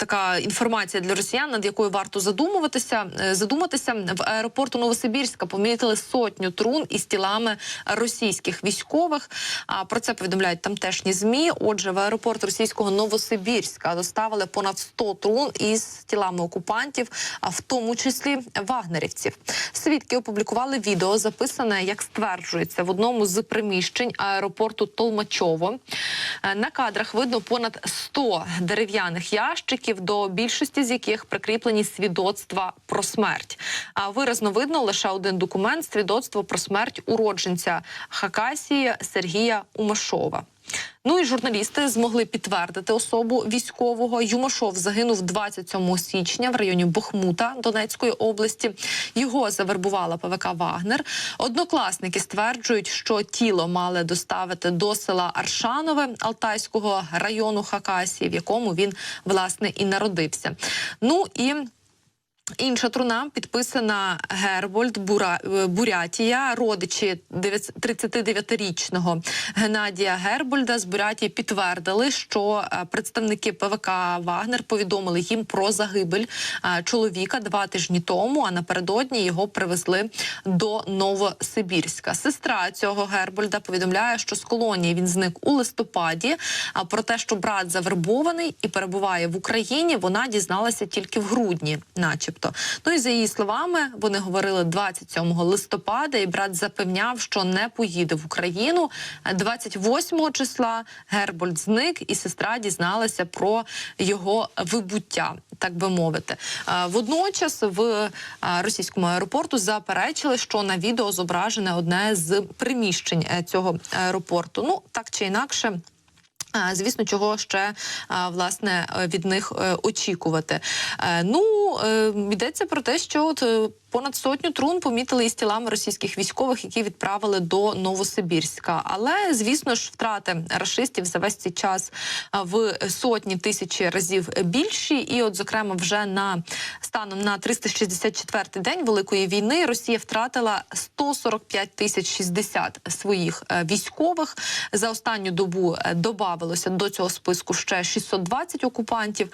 Така інформація для росіян, над якою варто задумуватися. Е, Задуматися в аеропорту Новосибірська помітили сотню трун із тілами російських військових. А про це повідомляють тамтешні змі. Отже, в аеропорт російського Новосибірська доставили понад 100 трун із тілами окупантів, а в тому числі вагнерівців. Свідки опублікували відео, записане, як стверджується, в одному з приміщень аеропорту Толмачово. Е, На кадрах видно понад 100 дерев'яних ящиків, до більшості з яких прикріплені свідоцтва про смерть. А виразно видно лише один документ свідоцтво про смерть уродженця Хакасії Сергія Умашова. Ну і журналісти змогли підтвердити особу військового. Юмашов загинув 27 січня в районі Бахмута Донецької області. Його завербувала ПВК Вагнер. Однокласники стверджують, що тіло мали доставити до села Аршанове Алтайського району Хакасії, в якому він власне і народився. Ну і Інша труна підписана Гербольд Бура, е, Бурятія. Родичі 39-річного Геннадія Гербольда з Бурятії підтвердили, що е, представники ПВК Вагнер повідомили їм про загибель е, чоловіка два тижні тому. А напередодні його привезли до Новосибірська. Сестра цього Гербольда повідомляє, що з колонії він зник у листопаді. А про те, що брат завербований і перебуває в Україні, вона дізналася тільки в грудні, начебто. Ну і за її словами, вони говорили 27 листопада, і брат запевняв, що не поїде в Україну. 28 числа Гербольд зник, і сестра дізналася про його вибуття, так би мовити. Е, Водночас в е, російському аеропорту заперечили, що на відео зображене одне з приміщень е, цього аеропорту. Ну так чи інакше. Звісно, чого ще власне від них очікувати. Е, Е, йдеться про те, що от е, понад сотню трун помітили із тілами російських військових, які відправили до Новосибірська. Але звісно ж, втрати рашистів за весь цей час в сотні тисячі разів більші. І, от, зокрема, вже на станом на 364-й день великої війни Росія втратила 145 тисяч 60 своїх е, військових. За останню добу е, добавилося до цього списку ще 620 окупантів.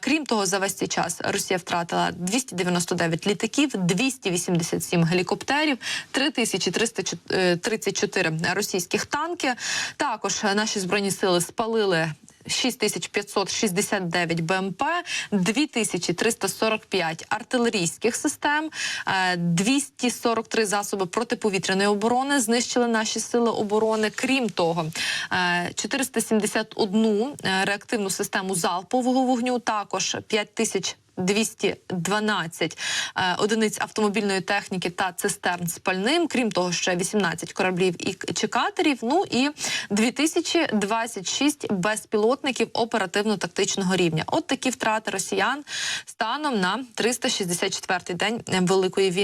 Крім того, за весь цей час Росія втратила 299 літаків, 287 гелікоптерів, 3334 російських танки. Також е, наші збройні сили спалили. 6569 БМП, 2345 артилерійських систем, е, 243 засоби протиповітряної оборони знищили наші сили оборони. Крім того, е, 471 е, реактивну систему залпового вогню, також 5000 212 е, одиниць автомобільної техніки та цистерн з пальним, крім того, ще 18 кораблів і к- чи катерів. Ну і 2026 безпілотників оперативно-тактичного рівня. От такі втрати росіян станом на 364-й день е, великої війни.